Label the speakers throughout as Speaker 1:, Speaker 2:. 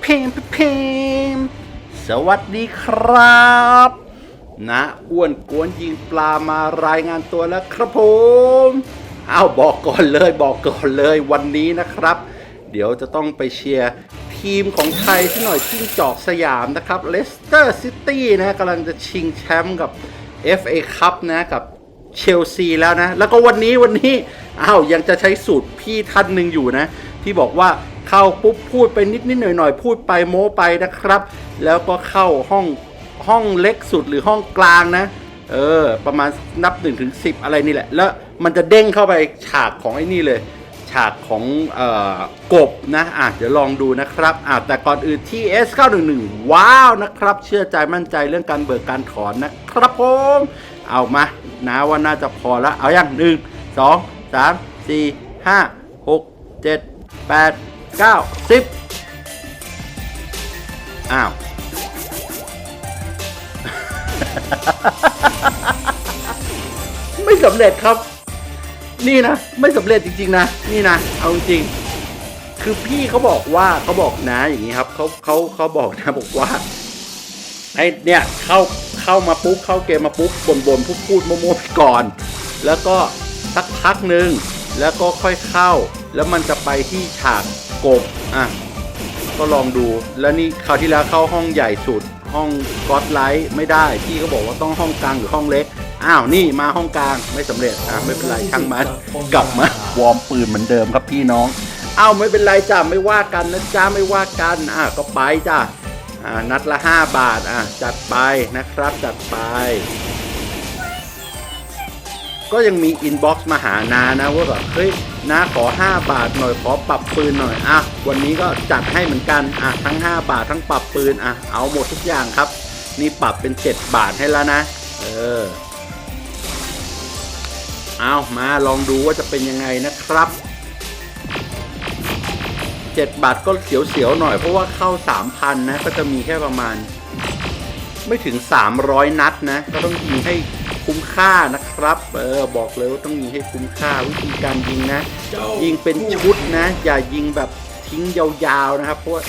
Speaker 1: เพมเพมสวัสดีครับนะอ้วนกวนยิงปลามารายงานตัวแล้วครับผมเอาบอกก่อนเลยบอกก่อนเลยวันนี้นะครับ เดี๋ยวจะต้องไปเชียร์ทีมของไทยที่หน่อยชิงจอกสยามนะครับเลสเตอร์ซิตี้นะกำลังจะชิงแชมป์กับ FA คัพนะกับเชลซีแล้วนะ แล้วก็วันนี้วันนี้อ้าวยังจะใช้สูตรพี่ท่านหนึ่งอยู่นะ ที่บอกว่า เข้าปุ๊บพูดไปนิดนิดหน่อยหน่อยพูดไปโม้ไปนะครับ แล้วก็เข้าห้องห้องเล็กสุดหรือห้องกลางนะ เออ ประมาณนับ1นถึงสิอะไรนี่แหละ แล้วมันจะเด้งเข้าไปฉากของไอ้นี่เลย ฉากของเอ่อกบนะอะเดี๋ยวลองดูนะครับอะแต่ก่อนอื่นที่ S911 ว้าวนะครับ เชื่อใจมั่นใจเรื่องการเบิกการถอนนะครับผมเอามานะว่าน่าจะพอละเอาอย่างหนึ่งสองสามสี่ห้าหกเจ็ดแปด เก้าสิบอ้าว ไม่สำเร็จครับ นี่นะ ไม่สำเร็จจริง ๆ นะ นี่นะ เอาจริง คือพี่เขาบอกว่าเขาบอกนะอย่างนี้ครับเขาเขาเขาบอกนะบอกว่าไอเนี่ยเข้าเข้ามาปุ๊บเข้าเกมมาปุ๊บบ่นบ่นพูดพูดโมโมไปก่อน แล้วก็สักพักหนึ่งแล้วก็ค่อยเข้า แล้วมันจะไปที่ฉาก กบอะก็ลองดูแล้วนี่คราวที่แล้วเข้าห้องใหญ่สุด ห้องก็อดไลท์ไม่ได้พี่ก็บอกว่าต้องห้องกลางหรือห้องเล็ก อ้าวนี่มาห้องกลางไม่สำเร็จอะไม่เป็นไรช่างมันกลับมาวอร์มปืนเหมือนเดิมครับพี่น้องอ้าวไม่เป็นไรจ้ะไม่ว่ากันนะจ้าไม่ว่ากันอะก็ไปจ้ะอ่านัดละ 5 บาทอะจัดไปนะครับจัดไป ก็ยังมีอินบ็อกซ์มาหานานะว่าแบบเฮ้ยนาขอ 5 บาทหน่อยขอปรับปืนหน่อยอะวันนี้ก็จัดให้เหมือนกันอะทั้ง 5 บาททั้งปรับปืนอะเอาหมดทุกอย่างครับ นี่ปรับเป็น 7 บาทให้แล้วนะ เออเอามาลองดูว่าจะเป็นยังไงนะครับ 7 บาทก็เสียวๆหน่อยเพราะว่าเข้า 3,000 นะ ก็จะมีแค่ประมาณ ไม่ถึง 300 นัดนะ ก็ต้องยิงให้คุ้มค่านะครับ เออบอกเลยว่าต้องยิงให้คุ้มค่าวิธีการยิงนะ ยิงเป็นชุดนะ อย่ายิงแบบทิ้งยาวๆนะครับ เพราะว่า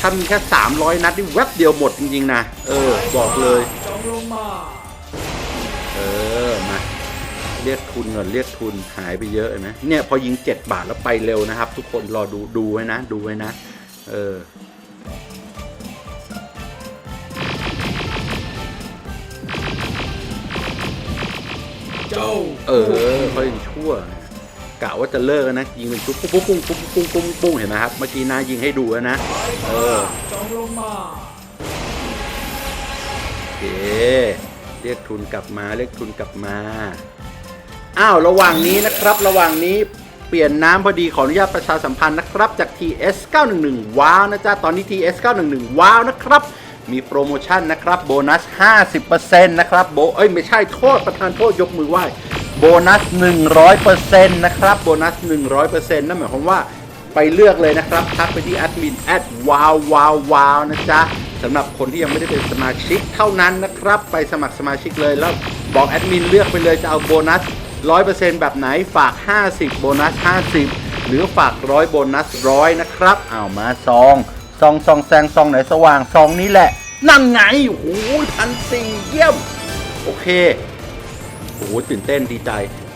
Speaker 1: ถ้ามีแค่ 300 นัดนี่แวบเดียวหมดจริงๆนะ เออ บอกเลย เออ มา เรียกทุนก่อนเรียกทุนหายไปเยอะเห็นะ เนี่ยพอยิง 7 บาทแล้วไปเร็วนะครับ ทุกคนรอดูดูไว้นะ ดูไว้นะ เออ
Speaker 2: เจ้า
Speaker 1: เออเขายังชั่วกะว่าจะเลิกแล้วนะยิงเป็นชุดปุ้งปุ้งปุ้งปุ้งปุ้งปุ้งปุ้งเห็นไหมครับเมื่อกี้นายิงให้ดูแล้วนะเออ
Speaker 2: จองลงมา
Speaker 1: โอเคเรียกทุนกลับมาเรียกทุนกลับมาอ้าวระหว่างนี้นะครับ ระหว่างนี้เปลี่ยนน้ำพอดีขออนุญาตประชาสัมพันธ์นะครับจาก TS 911ว้าวนะจ๊ะตอนนี้ TS 911ว้าวนะครับ มีโปรโมชั่นนะครับโบนัส 50%นะครับโบเอ้ยไม่ใช่โทษประธานโทษยกมือไหว้โบนัส 100%นะครับโบนัส 100%นั่นหมายความว่าไปเลือกเลยนะครับทักไปที่แอดมินแอดว้าวว้าวว้าวนะจ๊ะสำหรับคนที่ยังไม่ได้เป็นสมาชิกเท่านั้นนะครับ ไปสมัครสมาชิกเลยแล้วบอกแอดมินเลือกไปเลยจะเอาโบนัส 100%แบบไหนฝาก 50 โบนัส 50 หรือฝาก 100 โบนัส 100 นะครับ เอามาซอง ซองซองแซงซองไหนสว่างซองนี้แหละ นั่นไงโอ้โหพันสี่เยี่ยม โอเคโอ้โหตื่นเต้นดีใจ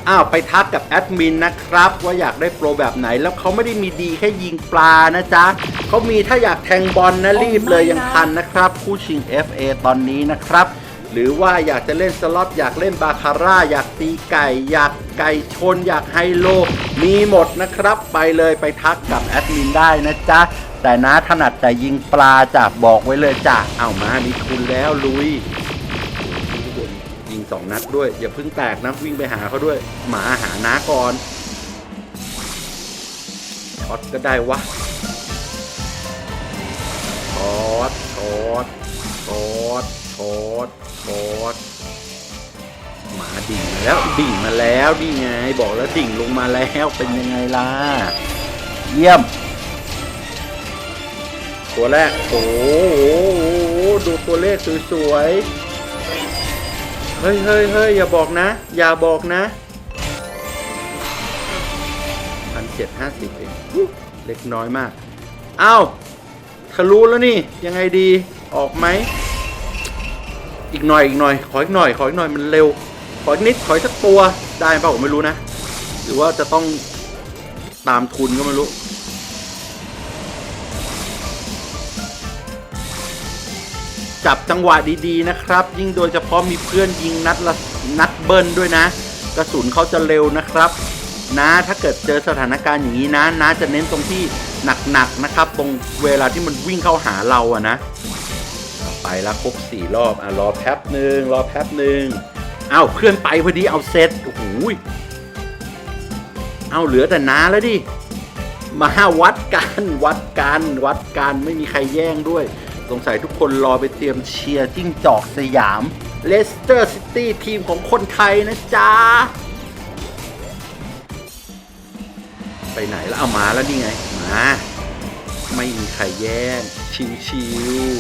Speaker 1: อ้าว ไปทักกับแอดมินนะครับ ว่าอยากได้โปรแบบไหนแล้วเขาไม่ได้มีดีแค่ยิงปลานะจ๊ะเขามีถ้าอยากแทงบอลนะรีบเลยยังทันนะครับ คู่ชิง FA ตอนนี้นะครับ หรือว่าอยากจะเล่นสล็อตอยากเล่นบาคาร่า อยากตีไก่ อยากไก่ชน อยากไฮโล มีหมดนะครับ ไปเลยไปทักกับแอดมินได้นะจ๊ะ แต่นะถนัดแต่ยิงปลาจ้ะบอกไว้เลยจ้ะเอามามีทุนแล้วลุยยิงสองนัดด้วย อย่าเพิ่งแตกนะวิ่งไปหาเขาด้วย หมาหาน้าก่อนช็อตก็ได้วะช็อตช็อตช็อตช็อตช็อตหมาดิ่งมาแล้วดิ่งมาแล้วนี่ไง บอกแล้วดิ่งลงมาแล้วเป็นยังไงล่ะ เยี่ยม ตัวแรก โอ้โหดูตัวเลขสวยๆ เฮ้ยเฮ้ยเฮ้ยอย่าบอกนะ อย่าบอกนะพันเจ็ดห้าสิบเองเล็กน้อยมากเอ้าทะลุแล้วนี่ ยังไงดี ออกไหม อีกหน่อยอีกหน่อย ขออีกหน่อย ขออีกหน่อยมันเร็ว ขออีกนิด ขออีกสักตัว ได้เปล่าผมไม่รู้นะ หรือว่าจะต้องตามทุนก็ไม่รู้ จับจังหวะดีๆนะครับ ยิ่งโดยเฉพาะมีเพื่อนยิงนัดละนัดเบิ้ลด้วยนะ กระสุนเขาจะเร็วนะครับนะถ้าเกิดเจอสถานการณ์อย่างนี้นะนะจะเน้นตรงที่หนักๆนะครับ ตรงเวลาที่มันวิ่งเข้าหาเราอะนะ ไปแล้วครบสี่รอบอะรอแป๊บหนึ่งรอแป๊บหนึ่งเอาเพื่อนไปพอดีเอาเซตโอ้โหเอาเหลือแต่น้าแล้วดิมาวัดกันวัดกันวัดกันไม่มีใครแย่งด้วย สงสัยทุกคนรอไปเตรียมเชียร์จิ้งจอกสยามเลสเตอร์ซิตี้ทีมของคนไทยนะจ๊ะ ไปไหนแล้วเอามาแล้วนี่ไง มา ไม่มีใครแย่ง ชิว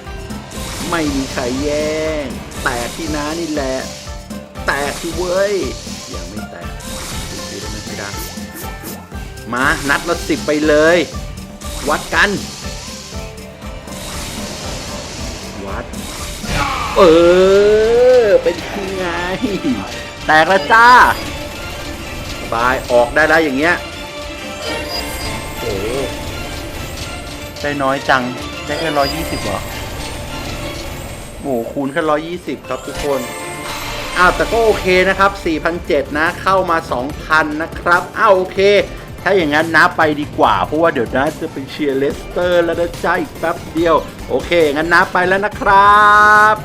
Speaker 1: ๆ ไม่มีใครแย่ง แตกที่น้านี่แหละ แตกที่เว้ย ยังไม่แตกดูสิได้ไหมไม่ได้ มา นัดละสิบไปเลย วัดกัน เออ เป็นยังไง แตกแล้วจ้าสบายออกได้แล้วอย่างเงี้ยโอ้ได้น้อยจัง ได้แค่ร้อยยี่สิบเหรอโอ้โหคูณแค่ร้อยยี่สิบครับทุกคนอ้าวแต่ก็โอเคนะครับ4,007นะ เข้ามา 2,000 นะครับอ้าวโอเค ถ้าอย่างนั้นนะไปดีกว่า เพราะว่าเดี๋ยวนะจะไปเชียร์เลสเตอร์แล้วนะจ้าอีกแป๊บเดียว โอเค งั้นนะไปแล้วนะครับ